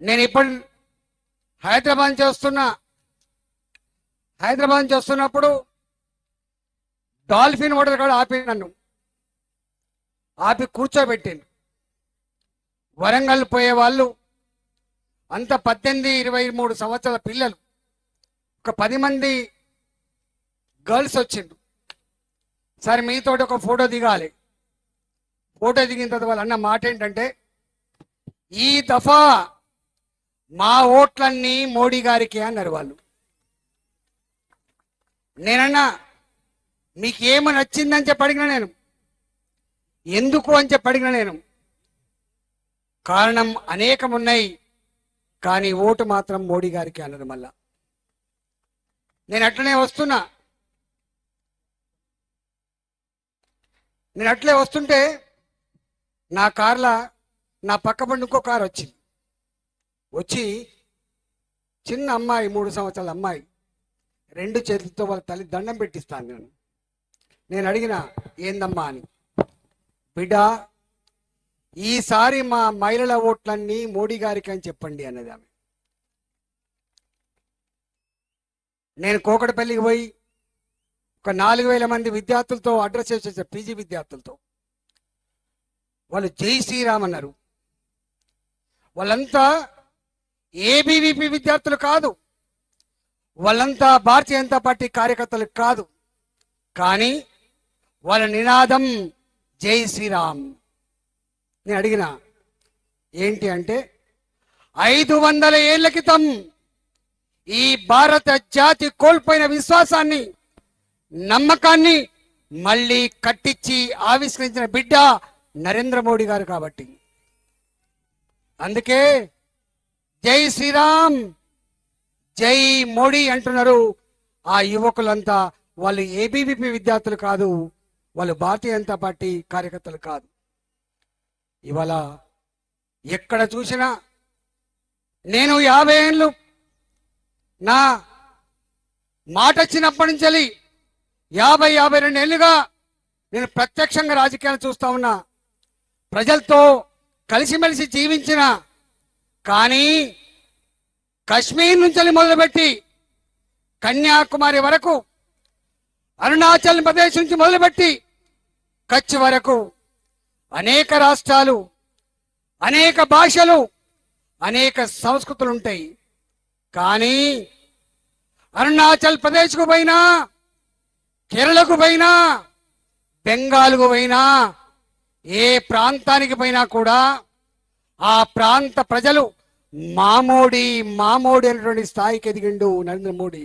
నేను ఇప్పుడు హైదరాబాద్ చేస్తున్నా హైదరాబాద్ చేస్తున్నప్పుడు వస్తున్నప్పుడు డాల్ఫిన్ ఓటర్ కూడా ఆపి నన్ను. ఆపి కూర్చోబెట్టింది వరంగల్ పోయే వాళ్ళు అంత పద్దెనిమిది ఇరవై మూడు సంవత్సరాల పిల్లలు. ఒక పది మంది గర్ల్స్ వచ్చిండు సార్ మీతోటి ఒక ఫోటో దిగాలి. ఫోటో దిగిన తర్వాత వాళ్ళు అన్న మాట ఏంటంటే ఈ దఫా మా ఓట్లన్నీ మోడీ గారికి అన్నారు వాళ్ళు. నేనన్నా మీకు ఏమి నచ్చిందని చెప్పి అడిగిన నేను. ఎందుకు అని చెప్పి అడిగిన నేను. కారణం అనేకం ఉన్నాయి కానీ ఓటు మాత్రం మోడీ గారికి అన్నారు మళ్ళా. నేను అట్లనే వస్తున్నా. నేను అట్లే వస్తుంటే నా కార్ల నా పక్క పండు ఇంకో కారు వచ్చింది. వచ్చి చిన్న అమ్మాయి మూడు సంవత్సరాల అమ్మాయి రెండు చేతులతో వాళ్ళ తల్లి దండం పెట్టిస్తాను నేను. నేను అడిగిన ఏందమ్మా అని. బిడ్డ ఈసారి మా మహిళల ఓట్లన్నీ మోడీ గారికి అని చెప్పండి అన్నది ఆమె. నేను కోకటపల్లికి పోయి ఒక నాలుగు వేల మంది విద్యార్థులతో అడ్రస్ చేసే పీజీ విద్యార్థులతో వాళ్ళు జై శ్రీరామ్ అన్నారు. వాళ్ళంతా ఏబీవీపీ విద్యార్థులు కాదు. వాళ్ళంతా భారతీయ జనతా పార్టీ కార్యకర్తలు కాదు. కానీ వాళ్ళ నినాదం జై శ్రీరామ్. నేను అడిగిన ఏంటి అంటే ఐదు వందల ఏళ్ళ క్రితం ఈ భారత జాతి కోల్పోయిన విశ్వాసాన్ని నమ్మకాన్ని మళ్ళీ కట్టించి ఆవిష్కరించిన బిడ్డ నరేంద్ర మోడీ గారు కాబట్టి. అందుకే జై శ్రీరామ్. జై మోడీ అంటున్నారు. ఆ యువకులంతా వాళ్ళు ఏబీవీపీ విద్యార్థులు కాదు వాళ్ళు భారతీయ జనతా పార్టీ కార్యకర్తలు కాదు. ఇవాళ ఎక్కడ చూసినా నేను యాభై ఏళ్ళు నా మాట వచ్చినప్పటి నుంచి యాభై యాభై రెండు ఏళ్ళుగా నేను ప్రత్యక్షంగా రాజకీయాలు చూస్తా ఉన్నా. ప్రజలతో కలిసిమెలిసి జీవించిన కానీ కశ్మీర్ నుంచి మొదలుపెట్టి కన్యాకుమారి వరకు అరుణాచల్ ప్రదేశ్ నుంచి మొదలుపెట్టి కచ్ వరకు అనేక రాష్ట్రాలు అనేక భాషలు అనేక సంస్కృతులు ఉంటాయి కానీ అరుణాచల్ ప్రదేశ్కు పోయినా కేరళకు పోయినా బెంగాల్కు పోయినా ఏ ప్రాంతానికి పోయినా కూడా ఆ ప్రాంత ప్రజలు మామోడి మామోడి అనేటువంటి స్థాయికి ఎదిగిండు నరేంద్ర మోడీ.